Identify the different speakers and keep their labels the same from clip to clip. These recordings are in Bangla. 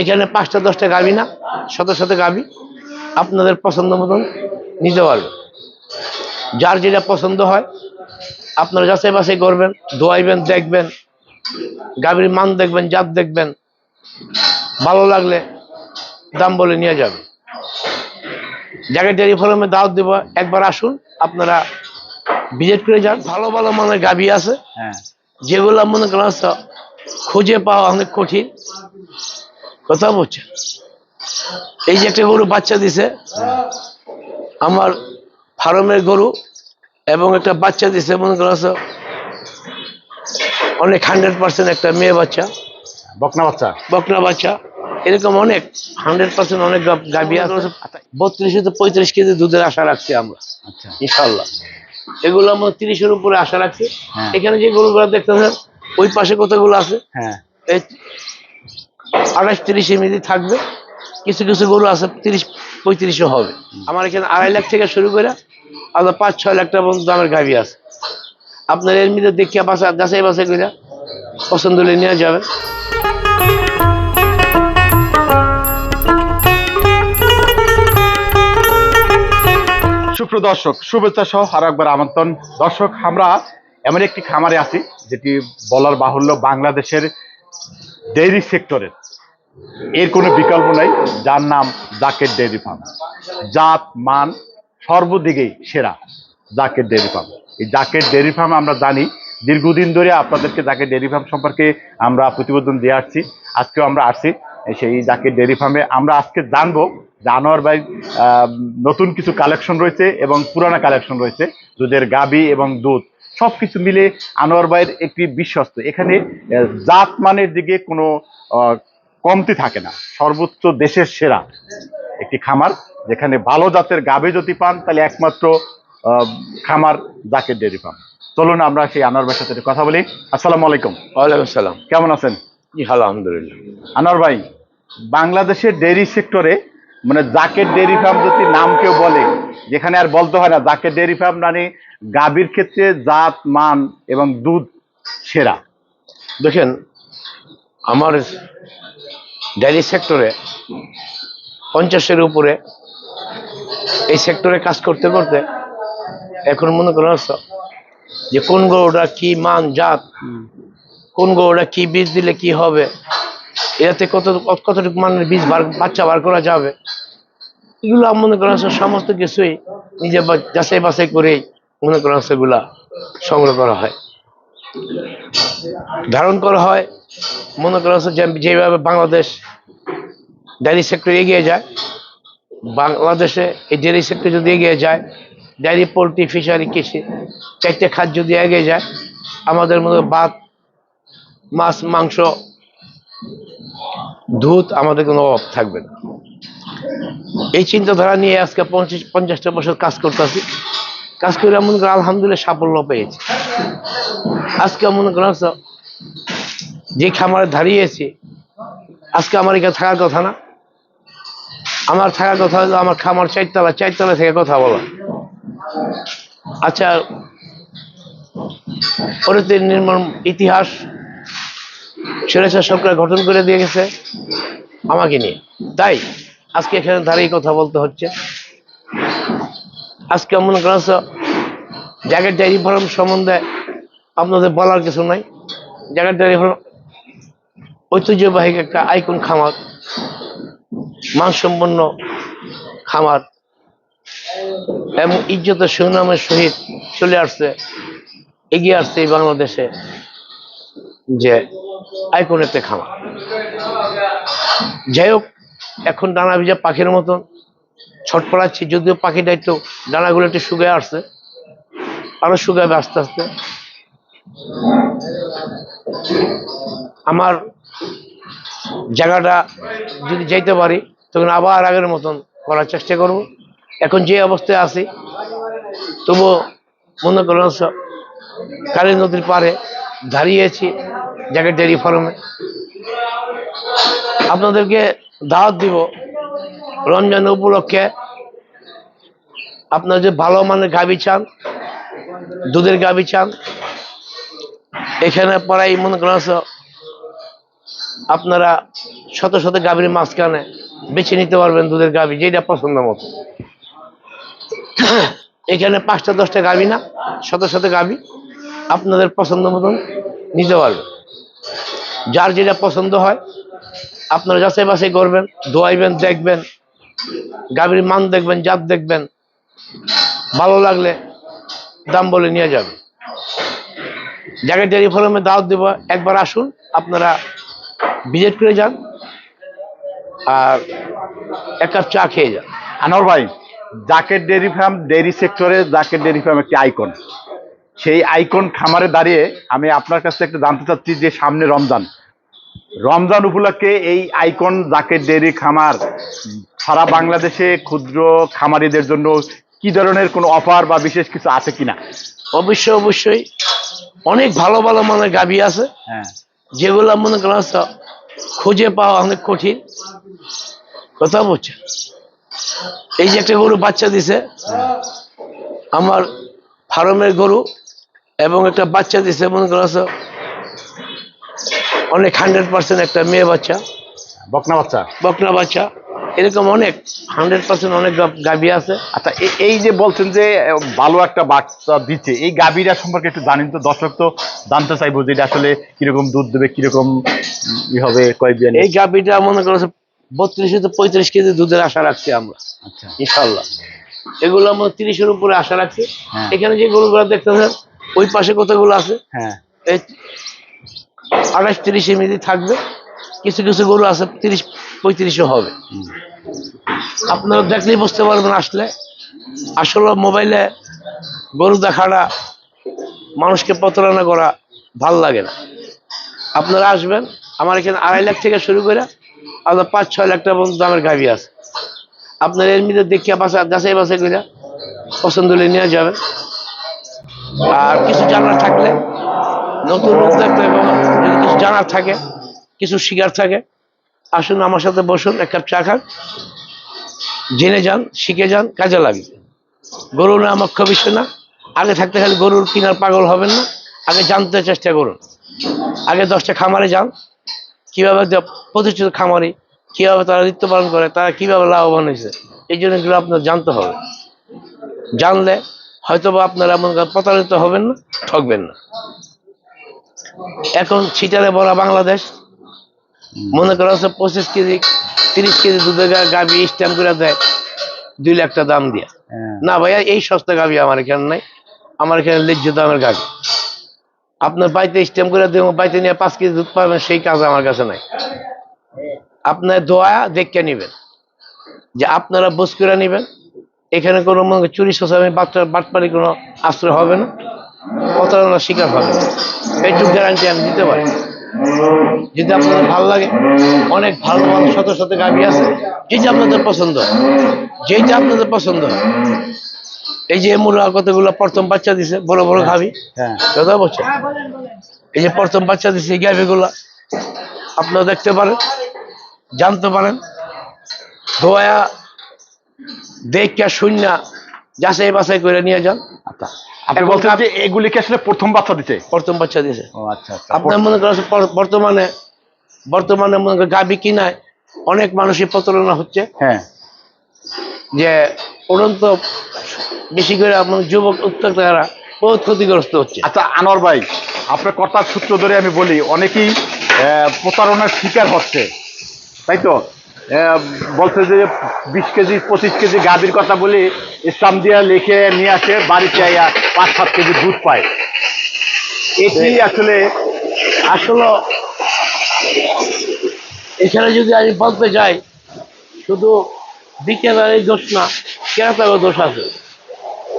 Speaker 1: এখানে পাঁচটা দশটা গাবি না? শত শত গাবি। আপনাদের পছন্দ মতন নিতে পারবেন যার যেটা পছন্দ হয় আপনারা যাচাই বাছাই করবেন দোয়াইবেন দেখবেন গাভীর মান দেখবেন জাত দেখবেন। ভালো লাগলে দাম বলে নিয়ে যাবেন জায়গায় ডেয়ারি ফার্মে দাওয়াত দেবো। একবার আসুন আপনারা ভিজিট করে যান। ভালো ভালো মানের গাভী আছে।
Speaker 2: হ্যাঁ।
Speaker 1: যেগুলো মনে করেন খুঁজে পাওয়া অনেক কঠিন। কথা বলছে। এই যে একটা গরু বাচ্চা দিছে আমার ফার্মের গরু এবং একটা বাচ্চা দিছে মনে হচ্ছে অনেক হান্ড্রেড পার্সেন্ট একটা মেয়ে বাচ্চা।
Speaker 2: বকনা বাচ্চা?
Speaker 1: বকনা বাচ্চা। এরকম অনেক হান্ড্রেড পার্সেন্ট অনেক গা- বত্রিশ থেকে পঁয়ত্রিশ কেজি দুধের আশা রাখছি আমরা
Speaker 2: আচ্ছা।
Speaker 1: ইনশাল্লাহ এগুলো আমরা তিরিশের উপরে আশা রাখছি।
Speaker 2: হ্যাঁ।
Speaker 1: এখানে যে গরুগুলো দেখতেছেন ওই পাশে কতগুলো আছে?
Speaker 2: হ্যাঁ।
Speaker 1: আঠাশ তিরিশের মধ্যে থাকবে। কিছু কিছু গরু আছে, তিরিশ, পঁয়ত্রিশও হবে। আমার এখানে আড়াই লাখ থেকে শুরু করে আলাদা পাঁচ, ছয় লাখ টাকা পর্যন্ত আমার গাভি আছে। আপনার এর মধ্যে দেখিয়া বাসা, যাচাই বাছাই করে পছন্দ হলে নিয়ে যাবেন।
Speaker 2: সুপ্রিয় দর্শক, শুভেচ্ছা সহ আরও একবার আমন্ত্রণ। দর্শক, আমরা এমন একটি খামারে আছি, যেটি বলার বাহুল্য বাংলাদেশের ডেইরি সেক্টরের। এর কোনো বিকল্প নাই। যার নাম জাকের ডেইরি ফার্ম। জাত মান সর্বদিকেই সেরা জাকের ডেইরি ফার্ম। এই জাকের ডেইরি ফার্ম আমরা জানি। দীর্ঘদিন ধরে আপনাদেরকে জাকের ডেইরি ফার্ম সম্পর্কে আমরা প্রতিবেদন দিয়ে আসছি। আজকেও আমরা আসছি সেই জাকের ডেইরি ফার্মে। আমরা আজকে জানব ভাই আহ, নতুন কিছু কালেকশন রয়েছে এবং পুরানা কালেকশন রয়েছে। দুধের গাবি এবং দুধ সবকিছু মিলে আনোয়ার ভাইয়ের একটি বিশ্বস্ত। এখানে জাত মানের দিকে কোনো কমতি থাকে না। সর্বোচ্চ দেশের সেরা একটি খামার যেখানে ভালো জাতের গাবে যদি পান তাহলে একমাত্র খামার জাকের ডেয়ারি ফার্ম চলুন আমরা সেই আনোয়ার ভাইয়ের সাথে কথা বলি। আসসালামু আলাইকুম।
Speaker 1: ওয়ালাইকুম সালাম।
Speaker 2: কেমন আছেন?
Speaker 1: আলহামদুলিল্লাহ।
Speaker 2: আনোয়ার ভাই বাংলাদেশের ডেয়ারি সেক্টরে মানে জাকের ডেয়ারি ফার্ম যদি নাম কেউ বলে যেখানে আর বলতে হয় না জাকের ডেয়ারি ফার্ম মানে গাভীর ক্ষেত্রে জাত মান এবং দুধ সেরা।
Speaker 1: দেখেন আমার ডেয়ারি সেক্টরে পঞ্চাশের উপরে এই সেক্টরে কাজ করতে করতে এখন মনে করেন হচ্ছে যে কোন গরুটা কি মান জাত কোন গরুটা কি বীজ দিলে কি হবে এতে কত কতটুকু মানের বীজ বাচ্চা বার করা যাবে এগুলো আমি মনে করা হচ্ছে সমস্ত কিছুই নিজে যাচাই বাছাই করেই মনে করা হচ্ছে এগুলা সংগ্রহ করা হয়। ধারণ করা হয়। মনে করা হচ্ছে যেভাবে বাংলাদেশ ডেয়ারি সেক্টর এগিয়ে যায়, বাংলাদেশে এই ডেয়ারি সেক্টর যদি এগিয়ে যায় ডেয়ারি পোলট্রি ফিশারি কৃষি চারটে খাত যদি এগিয়ে যায়, আমাদের মধ্যে ভাত, মাছ, মাংস, দুধ আমাদের কোনো অভাব থাকবে না। এই চিন্তাধারা নিয়ে আজকে পঞ্চাশ, পঞ্চাশটা বছর কাজ করতেছি। কাজ করে মনে আলহামদুলিল্লাহ সাফল্য পেয়েছি। আজকে মনে করেন হচ্ছে যে খামারে দাঁড়িয়েছি আজকে আমার এখানে থাকার কথা না। আমার থাকার কথা হলো, আমার খামার চারতলা চারতলা থেকে কথা বলা। আচ্ছা পরিতে নির্মম ইতিহাস স্বৈরাচার সরকার গঠন করে দিয়ে গেছে, আমাকে নিয়ে। তাই, আজকে এখানে দাঁড়িয়ে কথা বলতে হচ্ছে। আজকে মনে করেন জায়গার ডেয়ারি ফার্ম সম্বন্ধে আপনাদের বলার কিছু নাই। জায়গার ডেয়ারি ফার্ম ঐতিহ্যবাহী একটা আইকন খামার, মানসম্পন্ন খামার, এবং ইজ্জতের সুনামের সহিত চলে আসছে, এগিয়ে আসছে এই বাংলাদেশে যে আইকন একটা খামার। যাই হোক, এখন ডানা ভিজা পাখির মতন ছটপড়াচ্ছি যদিও পাখিটা একটু ডানাগুলো একটু শুকিয়ে আসছে। আরও শুকাবে আস্তে আস্তে। আমার জায়গাটা যদি যাইতে পারি, তখন আবার আগের মতন করার চেষ্টা করব। এখন যে অবস্থায় আছি তবুও মনে করেন কালী নদীর পাড়ে দাঁড়িয়েছি জায়গায় ডেয়ারি ফার্মে। আপনাদেরকে দাওয়াত দিব, রমজান উপলক্ষে। আপনারা যে ভালো মানের গাবি চান দুধের গাবি চান। এখানে প্রায় মনে করেন আপনারা শত শত গাভীর মাঝখানে বেছে নিতে পারবেন দুধের গাভী, যেটা পছন্দ মতো। এখানে পাঁচটা, দশটা গাভী না, শত শত গাভী আপনাদের পছন্দ মতন নিতে পারবেন। যার যেটা পছন্দ হয়, আপনারা যাচাই বাছাই করবেন, দোয়াইবেন, দেখবেন, গাভীর মান দেখবেন, জাত দেখবেন। ভালো লাগলে দাম বলে নিয়ে যাবে। জায়গায় ডেয়ারি ফার্মে দাওয়াত দেবো। একবার আসুন, আপনারা ভিজিট করে যান আর এক কাপ চা খেয়ে যান।
Speaker 2: আনোয়ার ভাই জাকের ডেয়ারি ফার্ম ডেয়ারি সেক্টরে জাকের ডেয়ারি ফার্ম একটি আইকন সেই আইকন খামারে দাঁড়িয়ে আমি আপনার কাছে একটু জানতে চাচ্ছি যে সামনে রমজান। রমজান উপলক্ষে এই আইকন জাকের ডেয়ারি খামার সারা বাংলাদেশে ক্ষুদ্র খামারিদের জন্য কি ধরনের কোনো অফার বা বিশেষ কিছু আছে কিনা?
Speaker 1: অবশ্যই অবশ্যই। অনেক ভালো ভালো মানে গাভী আছে।
Speaker 2: হ্যাঁ।
Speaker 1: যেগুলো মনে করেন খুঁজে পাওয়া অনেক কঠিন। কথা বলছে এই যে একটা গরু বাচ্চা দিছে আমার ফার্মের গরু এবং একটা বাচ্চা দিছে মনে করো অনেক হান্ড্রেড পার্সেন্ট একটা মেয়ে বাচ্চা।
Speaker 2: বকনা বাচ্চা?
Speaker 1: বকনা বাচ্চা। এরকম অনেক হান্ড্রেড পার্সেন্ট অনেক গা- গাভী আছে।
Speaker 2: আচ্ছা এই যে বলছেন যে ভালো একটা বাচ্চা দিচ্ছে এই গাভীরা সম্পর্কে একটু জানেন তো? দর্শক তো জানতে চাইব যে এটা আসলে কীরকম দুধ দেবে কীরকম ই হবে কয় বিয়ান?
Speaker 1: এই গাভীটা মনে করো বত্রিশ থেকে পঁয়ত্রিশ কেজি দুধের আশা রাখছি আমরা
Speaker 2: আচ্ছা।
Speaker 1: ইনশাল্লাহ এগুলো আমরা তিরিশের উপরে আশা রাখছি।
Speaker 2: হ্যাঁ।
Speaker 1: এখানে যে গরু গরুগুলো দেখতেছেন ওই পাশে কতগুলো আছে?
Speaker 2: হ্যাঁ।
Speaker 1: এই আঠাশ তিরিশে মিলি থাকবে। কিছু কিছু গরু আছে, তিরিশ, পঁয়ত্রিশও হবে। আপনারা দেখলেই বুঝতে পারবেন আসলে। আসলে মোবাইলে গরু দেখাটা, মানুষকে প্রতারণা করা ভালো লাগে না। আপনারা আসবেন, আমার এখানে আড়াই লাখ থেকে শুরু করে আপনার পাঁচ, ছয় লাখ টাকা পর্যন্ত দামের গাভি আছে। আপনার মধ্যে দেখিয়া বাসা যাচাই বাছাই করে পছন্দ হলে নিয়ে যাবেন। আর কিছু জানার থাকলে, নতুন এবং যদি কিছু জানার থাকে কিছু শিকার থাকে। আসুন আমার সাথে বসুন, এক কাপ চা খান। জেনে যান, শিখে যান, কাজে লাগে গরু না মুখ্য বিষয় না। আগে থাকতে খালি গরুর কিনার পাগল হবেন না। আগে জানতে চেষ্টা করুন। আগে দশটা খামারে যান। কীভাবে প্রতিষ্ঠিত খামারি, কীভাবে তারা দায়িত্ব পালন করে, তারা কীভাবে লাভবান হয়েছে, এই জন্য এগুলো আপনার জানতে হবে। জানলে হয়তো বা আপনারা এমন প্রতারিত হবেন না, ঠকবেন না। এখন ছিটারে বলা বাংলাদেশ মনে করা হচ্ছে পঁচিশ কেজি তিরিশ কেজি দুধের গাভি স্ট্যাম্প করে দেয় দুই লাখ টাকা দাম দিয়া।
Speaker 2: হ্যাঁ।
Speaker 1: না ভাইয়া এই সস্তা গাভি আমার এখানে নাই। আমার এখানে লেজ্জ দামের গাভি। আপনার বাড়িতে স্ট্যাম্প করে দেবো বাড়িতে নিয়ে পাঁচ কেজি দুধ পাবেন সেই কাজ আমার কাছে নাই। আপনার দোয়া দেখে নিবেন যে আপনারা বুঝ করে নিবেন। এখানে কোনো মনে চুরি শোষামি বাচ্চা বাটপারি কোনো আশ্রয় হবে না। প্রতারণার শিকার হবে না। এইটুকু গ্যারান্টি আমি দিতে পারি। যদি আপনাদের ভালো লাগে অনেক ভালো ভালো শত শত গাভি আছে যেটা আপনাদের পছন্দ যেটা আপনাদের পছন্দ এই যে মুরা কতগুলো প্রথম বাচ্চা দিছে বড় বড় গাভি
Speaker 2: হ্যাঁ।
Speaker 1: কথা বলছে। এই যে প্রথম বাচ্চা দিছে এই গাভিগুলা আপনারা দেখতে পারেন জানতে পারেন। ধোয়া দেখে শূন্য যাচাই বাছাই করে নিয়ে যান।
Speaker 2: আচ্ছা। আপনি
Speaker 1: এখন
Speaker 2: বলছেন
Speaker 1: গাভ-
Speaker 2: যে এগুলি আসলে প্রথম বাচ্চা
Speaker 1: প্রথম বাচ্চা দিয়েছে
Speaker 2: ও আচ্ছা আচ্ছা।
Speaker 1: আপনার মনে করেন বর্তমানে বর্তমানে মনে করেন গাভি কিনায় অনেক মানুষই প্রতারণা হচ্ছে।
Speaker 2: হ্যাঁ।
Speaker 1: যে উড়ন্ত বেশি করে আপনার যুবক উদ্যোক্তারা বহুত ক্ষতিগ্রস্ত হচ্ছে।
Speaker 2: আচ্ছা আনোয়ার ভাই আপনার কথার সূত্র ধরে আমি বলি অনেকেই আহ, প্রতারণার শিকার হচ্ছে। তাই তো? বলছে যে বিশ কেজি পঁচিশ কেজি গাভীর কথা বলি ইসলাম দিয়া লিখে নিয়ে আসে বাড়িতে পাঁচ সাত কেজি দুধ পায়। এটি আসলে
Speaker 1: আসলে এখানে যদি আমি বলতে যাই শুধু বিকেলের দোষ না কেরাতারও দোষ আছে।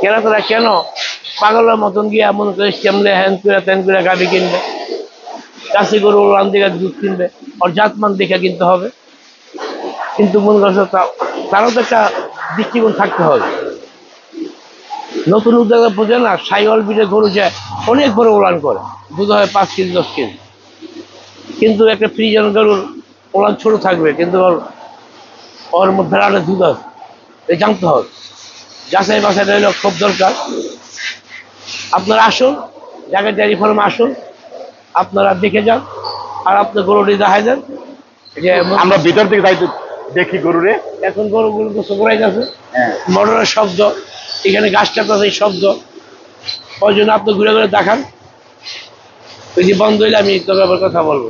Speaker 1: কেরাতারা কেন পাগলের মতন গিয়ে এমন করে কেমনে হ্যান করে ত্যান করে গাড়ি কিনবে? কাশি গরু রান দিকে দুধ কিনবে? ওর জাতমান দেখে কিনতে হবে। কিন্তু মনে করছে তারও তো একটা দৃষ্টিকোণ থাকতে হবে। নতুন উদ্যোগে বোঝে না সাইওয়াল বিটে গরু যায় অনেক বড় ওলান করে দুধ হয় পাঁচ কেজি, দশ কেজি। কিন্তু একটা ফ্রিজন গরুর ওলান ছোট থাকবে, কিন্তু ওর ওর মধ্যে আরও দুধ আছে। এই জানতে হবে। যাচাই বাছাইটা হলো খুব দরকার। আপনারা আসুন, জায়গায় ডেয়ারি ফার্মে আসুন, আপনারা দেখে যান, আর আপনার গরুটি দেখাই দেন। যে
Speaker 2: আমরা ভিতর থেকে যাই দেখি গরুরে।
Speaker 1: এখন গরুগুলো তো করাই গেছে
Speaker 2: হ্যাঁ।
Speaker 1: মোটরের শব্দ এখানে গাছ তো এই শব্দ। ওই জন্য আপনি ঘুরে ঘুরে দেখান। ওই যে বন্ধ হইলে আমি তোর ব্যাপার কথা বলব।